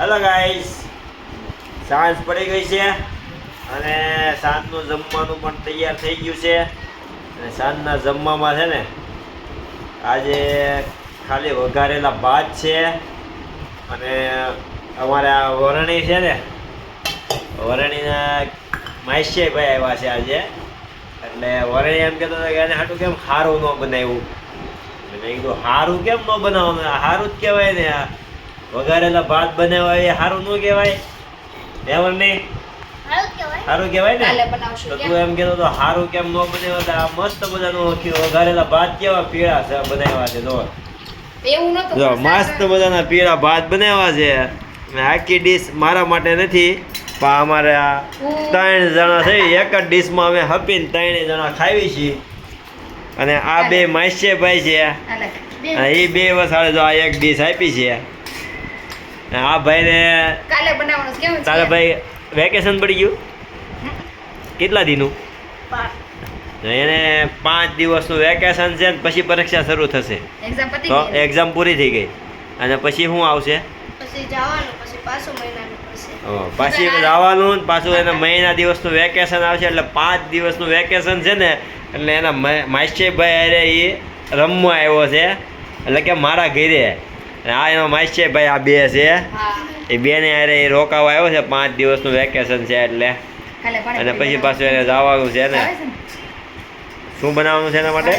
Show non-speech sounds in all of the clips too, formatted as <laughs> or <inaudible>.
Hello guys સાંજ પડી ગઈ છે અને સાંજનું જમવાનું પણ તૈયાર થઈ ગયું છે. અને સાંજના જમવામાં છે ને, આજે ખાલી વઘારેલા ભાત છે અને અમારે આ વરણી છે ને, વરણીના માસ્યભાઈ આવ્યા છે આજે. એટલે વરણી એમ કહેતો હતો કે એને હાટું કેમ સારું ન બનાવ્યું? મેં કીધું સારું કેમ ન બનાવવાનું? સારું જ કહેવાય ને આ. વઘારેલા ભાત બનાવ્યા એ સારું ન કહેવાય. એમ નહીં? સારું કહેવાય. ને? તો તું એમ કહેતો તો સારું કેમ ન બનાવ્યો તો આ મસ્ત મજાનું વઘારેલા ભાત કેવા પીળા છે બનાવ્યા છે જો. જો મસ્ત બધાના પીળા ભાત બનાવ્યા છે. આખી ડીશ મારા માટે નથી પણ અમારે આ ત્રણ જણા છે એક જ ડીશમાં અમે હપીને ત્રણેય જણા ખાવી છીએ. અને આ બે માસ્યભાઈ છે. એ બે વસાડે જો આ એક ડીશ આપી છે. આ ભાઈને કાલે બનાવવાનું કેવું છે? તારા ભાઈ વેકેશન પડી ગયું? કેટલા દિનનું? એને પાંચ દિવસનું વેકેશન છે ને પછી પરીક્ષા શરૂ થશે. તો એક્ઝામ પૂરી થઈ ગઈ. અને પછી શું આવશે? પછી જવાનું પાછું એને મહિના દિવસનું વેકેશન આવશે એટલે પાંચ દિવસનું વેકેશન છે ને એટલે એના માસ્ટરભાઈ અરે એ રમવા આવ્યો છે. એટલે કે મારા ઘરે. આ એનો ભાઈ આ બે છે. એ એ બેને અરે એ રોકાવા આવ્યો છે પાંચ દિવસનું વેકેશન છે એટલે. અને પછી પાછું એને જવાનું છે ને. છે ને? શું બનાવવાનું છે એના માટે?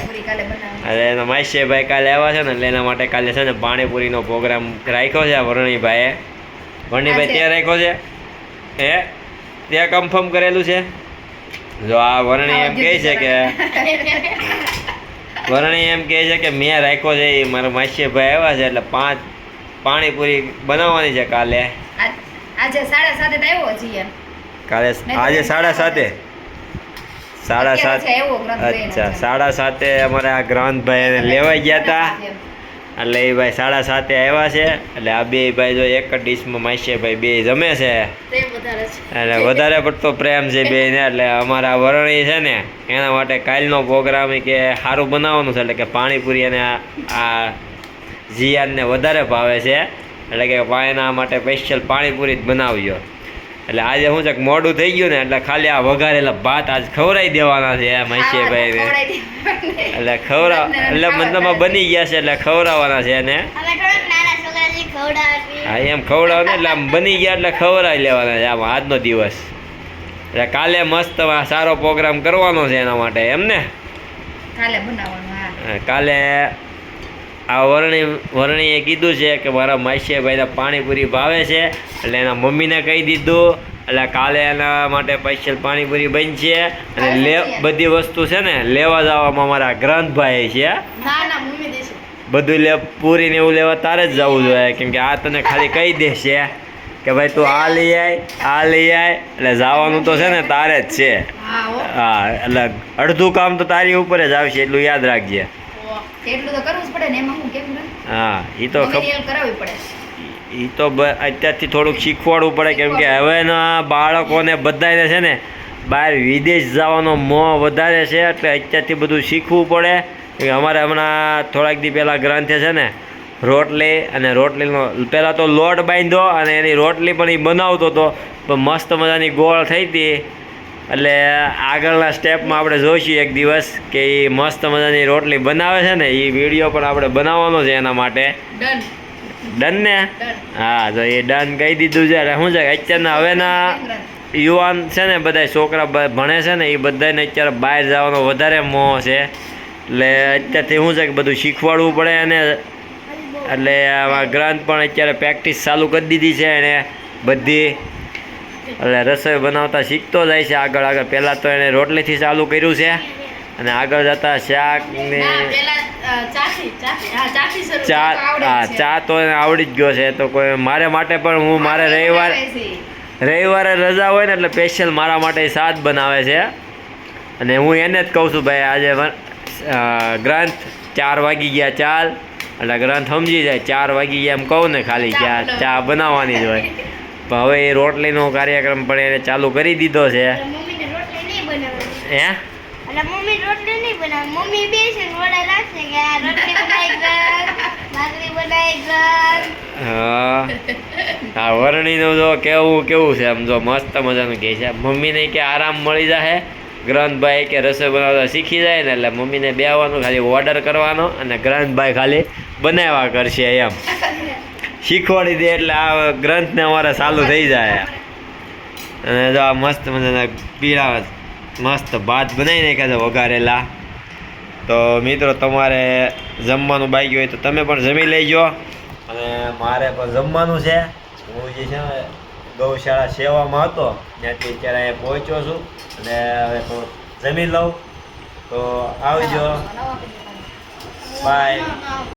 અરે એનો માસ છે ભાઈ કાલે આવ્યા છે ને એટલે એના માટે કાલે છે ને પાણીપુરીનો પ્રોગ્રામ રાખ્યો છે વરણીભાઈ વરણીભાઈએ. વરણીભાઈ ત્યાં રાખ્યો છે? હે? ત્યાં કન્ફર્મ કરેલું છે? જો આ વરણી એમ કહે છે કે વરણી એમ કહે છે કે મેં રાખ્યો છે એ મારા માસ્યભાઈ આવ્યા છે એટલે પાંચ પાણીપુરી બનાવવાની છે કાલે. આજ- સાડા સાતે આવ્યો છીએ કાલે આજે સાડા સાતે. સાડા સાત. અચ્છા સાડા સાતે અમારે આ ગ્રંથભાઈ લેવાઈ ગયા હતા એટલે એ ભાઈ સાડા સાતે આવ્યા છે. એટલે આ બે ભાઈ જો એક જ ડીશમાં માસ્ય ભાઈ બે જમે છે. એટલે વધારે પડતો પ્રેમ છે બે ને એટલે અમારા વરણી છે ને એના માટે કાલનો પ્રોગ્રામ કે સારું બનાવવાનું છે. એટલે કે પાણીપુરી અને આ- જીયાનને વધારે ભાવે છે. એટલે કે ભાઈના એના માટે સ્પેશિયલ પાણીપુરી જ બનાવજો એટલે આજે શું છે મોડું થઈ ગયું ને એટલે ખાલી આ વઘારેલા ભાત આજ ખવડાવી દેવાના છે માસ્યભાઈને એટલે ખવડાવ એટલે મતલબમાં બની ગયા છે એટલે ખવડાવવાના છે એને. હા એમ ખવડાવ ને એટલે આમ બની ગયા એટલે ખવડાવી લેવાના છે આમ આજનો દિવસ. એટલે કાલે મસ્ત સારો પ્રોગ્રામ કરવાનો છે એના માટે એમ ને? કાલે બનાવવાનું કાલે આ વરણી વર્ણીએ કીધું છે કે મારા માસ્યભાઈને પાણીપુરી ભાવે છે એટલે એના મમ્મીને કહી દીધું એટલે કાલે એના માટે સ્પેશિયલ પાણીપુરી બનશે. અને લે બધી વસ્તુ છે ને લેવા જવામાં મારા ગ્રંથભાઈ છે. બધું લે પૂરી ને એવું લેવા તારે જ જવું જોઈએ કેમ કે આ તને ખાલી કહી દેશે કે ભાઈ તું આ લઈ આય આ લઈ આય એટલે જવાનું તો છે ને તારે જ છે. હા. હા એટલે અડધું કામ તો તારી ઉપર જ આવશે એટલું યાદ રાખજે. એટલું તો કરવું જ પડે ને એમાં હું કેમ હા એ તો કરાવવી પડે. એ તો અત્યારથી થોડુંક શીખવાડવું પડે કેમ કે હવેના બાળકોને બધાને છે ને બહાર વિદેશ જવાનો મોહ વધારે છે એટલે અત્યારથી બધું શીખવું પડે. અમારે હમણાં થોડાક દી પહેલાં ગ્રંથે છે ને રોટલી અને રોટલીનો પહેલાં તો લોટ બાંધ્યો અને એની રોટલી પણ એ બનાવતો હતો પણ મસ્ત મજાની ગોળ થઈ હતી એટલે આગળના સ્ટેપમાં આપણે જોઈશું એક દિવસ કે એ મસ્ત મજાની રોટલી બનાવે છે ને એ વીડિયો પણ આપણે બનાવવાનો છે એના માટે. ડન ને? હા તો એ ડન કહી દીધું છે. એટલે શું છે અત્યારના હવેના યુવાન છે ને બધા છોકરા ભણે છે ને એ બધાને અત્યારે બહાર જવાનો વધારે મોહ છે. એટલે અત્યારથી શું છે કે બધું શીખવાડવું પડે અને એટલે આમાં ગ્રંથ પણ અત્યારે પ્રેક્ટિસ ચાલુ કરી દીધી છે એણે બધી એટલે રસોઈ બનાવતા શીખતો જાય છે આગળ આગળ. પહેલાં તો એને રોટલીથી ચાલુ કર્યું છે અને આગળ જતા શાક ને ચા હા ચા તો એને આવડી જ ગયો છે. તો કોઈ મારે માટે પણ હું મારે રવિવાર રવિવારે રજા હોય ને એટલે સ્પેશિયલ મારા માટે સાદ બનાવે છે. અને હું એને જ કહું છું ભાઈ આજે ગ્રંથ ચાર વાગી ગયા ચાલ. એટલે ગ્રંથ સમજી જાય ચાર વાગી ગયા એમ કહું ને ખાલી ચા ચા બનાવવાની જ હોય. <laughs> હવે એ રોટલીનો કાર્યક્રમ પણ એને ચાલુ કરી દીધો છે. હે? હા. વરણીનું જો કેવું કેવું છે આમ જો મસ્ત મજાનું કહે છે. મમ્મીને કે આરામ મળી જાય ગ્રંથભાઈ કે રસોઈ બનાવતા શીખી જાય ને એટલે મમ્મીને બેવાનું ખાલી ઓર્ડર કરવાનો અને ગ્રંથભાઈ ખાલી બનાવ્યા કરશે એમ. શીખવાડી દે એટલે આ ગ્રંથને અમારે ચાલુ થઈ જાય. અને જો આ મસ્ત મજાના પીળા મસ્ત ભાત બનાવી નાખ્યા છે વઘારેલા. તો મિત્રો તમારે જમવાનું બાકી હોય તો તમે પણ જમી લેજો. અને મારે પણ જમવાનું છે. હું જે છે ને ગૌશાળા સેવામાં હતો ત્યાંથી અત્યારે અહીંયા પહોંચ્યો છું. અને હવે તો જમી લઉં. તો આવજો. બાય